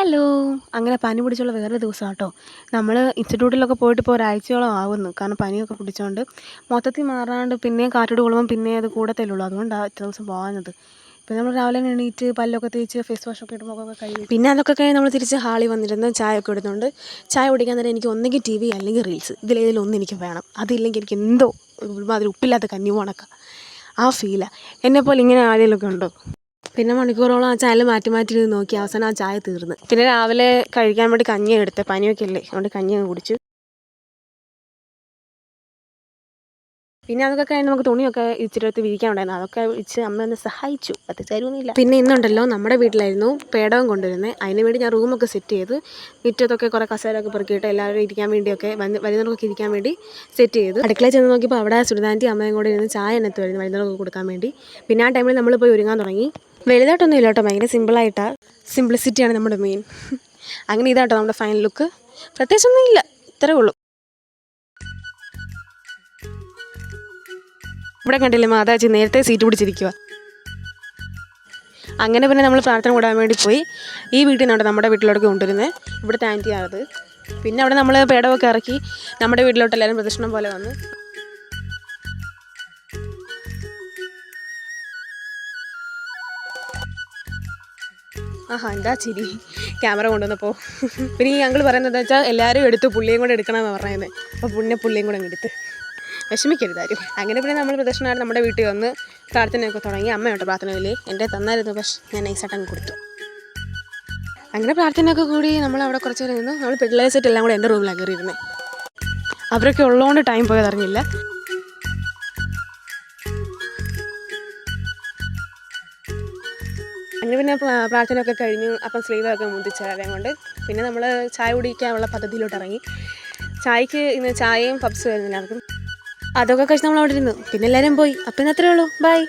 Hello. അങ്ങനെ പനി പിടിച്ചുള്ള വേറെ ദിവസം കേട്ടോ നമ്മൾ ഇൻസ്റ്റിറ്റ്യൂട്ടിലൊക്കെ പോയിട്ട് ഇപ്പോൾ ഒരാഴ്ചയോളം ആവുന്നു. കാരണം പനിയൊക്കെ പിടിച്ചോണ്ട് മൊത്തത്തിൽ മാറാണ്ട് പിന്നെയും കാറ്റോട് കൊള്ളുമ്പോൾ പിന്നെ അത് കൂടത്തല്ലേ ഉള്ളൂ അതുകൊണ്ടാണ് ഇത്ര ദിവസം പോകുന്നത് പിന്നെ നമ്മൾ രാവിലെ എണീറ്റ് പല്ലൊക്കെ തേച്ച് ഫേസ് വാഷ് ഒക്കെ ഇട്ട് മുഖമൊക്കെ കഴുകി പിന്നെ അതൊക്കെ കഴിഞ്ഞ് നമ്മൾ തിരിച്ച് ഹാളിൽ വന്നിരുന്നു ചായ ഒക്കെ ഇടുന്നുണ്ട്. ചായ കുടിക്കാൻ നേരം എനിക്ക് ഒന്നെങ്കിൽ ടി വി അല്ലെങ്കിൽ റീൽസ് ഇതിലേതിലൊന്നും എനിക്ക് വേണം. അതില്ലെങ്കിൽ എനിക്ക് എന്തോ ഒരുമാതിരി ഉപ്പില്ലാത്ത കഞ്ഞി പോണക്ക. ആ ഫീലാണ് എന്നെപ്പോലെ ഇങ്ങനെ ആരെങ്കിലുമൊക്കെ ഉണ്ടോ? പിന്നെ മണിക്കൂറോളം ആ ചായ മാറ്റി മാറ്റി ഇരുന്ന് നോക്കി അവസാനം ആ ചായ തീർന്ന്. പിന്നെ രാവിലെ കഴിക്കാൻ വേണ്ടി കഞ്ഞി എടുത്ത് പനിയൊക്കെ അല്ലേ അതുകൊണ്ട് കഞ്ഞി കുടിച്ചു. പിന്നെ അതൊക്കെ കഴിഞ്ഞ് നമുക്ക് തുണിയൊക്കെ ഇച്ചിരി എടുത്ത് വിരിക്കാൻ ഉണ്ടായിരുന്നു അതൊക്കെ ഇച്ച് അമ്മ ഒന്ന് സഹായിച്ചു. അത് തരുന്നില്ല. പിന്നെ ഇന്നുണ്ടല്ലോ നമ്മുടെ വീട്ടിലായിരുന്നു പേടകം കൊണ്ടുവരുന്നത് അതിന് വേണ്ടി ഞാൻ റൂമൊക്കെ സെറ്റ് ചെയ്ത് മുറ്റത്തൊക്കെ കുറേ കസേരയൊക്കെ പെറുക്കിയിട്ട് എല്ലാവരും ഇരിക്കാൻ വേണ്ടിയൊക്കെ വരുന്നവർക്കൊക്കെ ഇരിക്കാൻ വേണ്ടി സെറ്റ് ചെയ്തു അടുക്കളയിൽ ചെന്ന് നോക്കിയപ്പോൾ അവിടെ സുരിതാന്റി അമ്മയും കൂടെ ഇരുന്ന് ചായ എണ്ണത്ത് വരുന്നു വരുന്നവർക്ക് കൊടുക്കാൻ വേണ്ടി. പിന്നെ ആ ടൈമിൽ നമ്മൾ പോയി ഒരുങ്ങാൻ തുടങ്ങി. വലുതായിട്ടൊന്നും ഇല്ല കേട്ടോ ഭയങ്കര സിമ്പിളായിട്ടാണ് സിംപ്ലിസിറ്റിയാണ് നമ്മുടെ മെയിൻ അങ്ങനെ ഇതാട്ടോ നമ്മുടെ ഫൈനൽ ലുക്ക് പ്രത്യേകിച്ചൊന്നും ഇല്ല. ഇത്രേ ഉള്ളൂ. ഇവിടെ കണ്ടില്ലേ മാതാജി നേരത്തെ സീറ്റ് പിടിച്ചിരിക്കുക അങ്ങനെ പിന്നെ നമ്മൾ പ്രാർത്ഥന കൂടാൻ വേണ്ടി പോയി. ഈ വീട്ടിൽ നിന്നാണ് നമ്മുടെ വീട്ടിലോട്ട് കൊണ്ടുവരുന്നത് ഇവിടുത്തെ ആന്റിയാണത് പിന്നെ അവിടെ നമ്മൾ പേടമൊക്കെ ഇറക്കി നമ്മുടെ വീട്ടിലോട്ട് എല്ലാവരും പ്രദക്ഷിണം പോലെ വന്നു ആഹാ എന്താ ചിരി? ക്യാമറ കൊണ്ടുവന്നപ്പോൾ പിന്നെ ഈ ഞങ്ങൾ പറയുന്നത് വെച്ചാൽ എല്ലാവരും എടുത്ത് പുള്ളിയും കൂടെ എടുക്കണമെന്ന് പറയുന്നത് അപ്പോൾ പുണ്യ പുള്ളിയും കൂടെ എടുത്ത് വിഷമിക്കരുതാരും അങ്ങനെ പിന്നെ നമ്മൾ പ്രദക്ഷിണമായിട്ട് നമ്മുടെ വീട്ടിൽ വന്ന് പ്രാർത്ഥനയൊക്കെ തുടങ്ങി അമ്മയോട്ടോ പ്രാർത്ഥനയിൽ എന്റെ തന്നായിരുന്നു പക്ഷെ ഞാൻ നൈസായിട്ട് അങ്ങ് കൊടുത്തു. അങ്ങനെ പ്രാർത്ഥനയൊക്കെ കൂടി നമ്മൾ അവിടെ കുറച്ച് നേരം നിന്നു. നമ്മൾ പിള്ളേഴ്സിട്ടെല്ലാം കൂടെ എന്റെ റൂമിലാണ് കയറിയിരുന്നത് അവരൊക്കെ ഉള്ളതുകൊണ്ട് ടൈം പോയത് അറിഞ്ഞില്ല അങ്ങനെ പിന്നെ പ്ര- പ്രാർത്ഥനയൊക്കെ കഴിഞ്ഞു അപ്പം സ്ലീവൊക്കെ മുന്തിച്ചാലേ കൊണ്ട് പിന്നെ നമ്മൾ ചായ കുടിക്കാനുള്ള പദ്ധതിയിലോട്ട് ഇറങ്ങി. ചായക്ക് ഇന്ന് ചായയും പപ്സും ആയിരുന്നു എല്ലാവർക്കും. അതൊക്കെ കഴിച്ച് നമ്മൾ അവിടെ ഇരുന്നു. പിന്നെ എല്ലാവരും പോയി. അപ്പം ഇന്ന് അത്രേ ഉള്ളൂ. ബൈ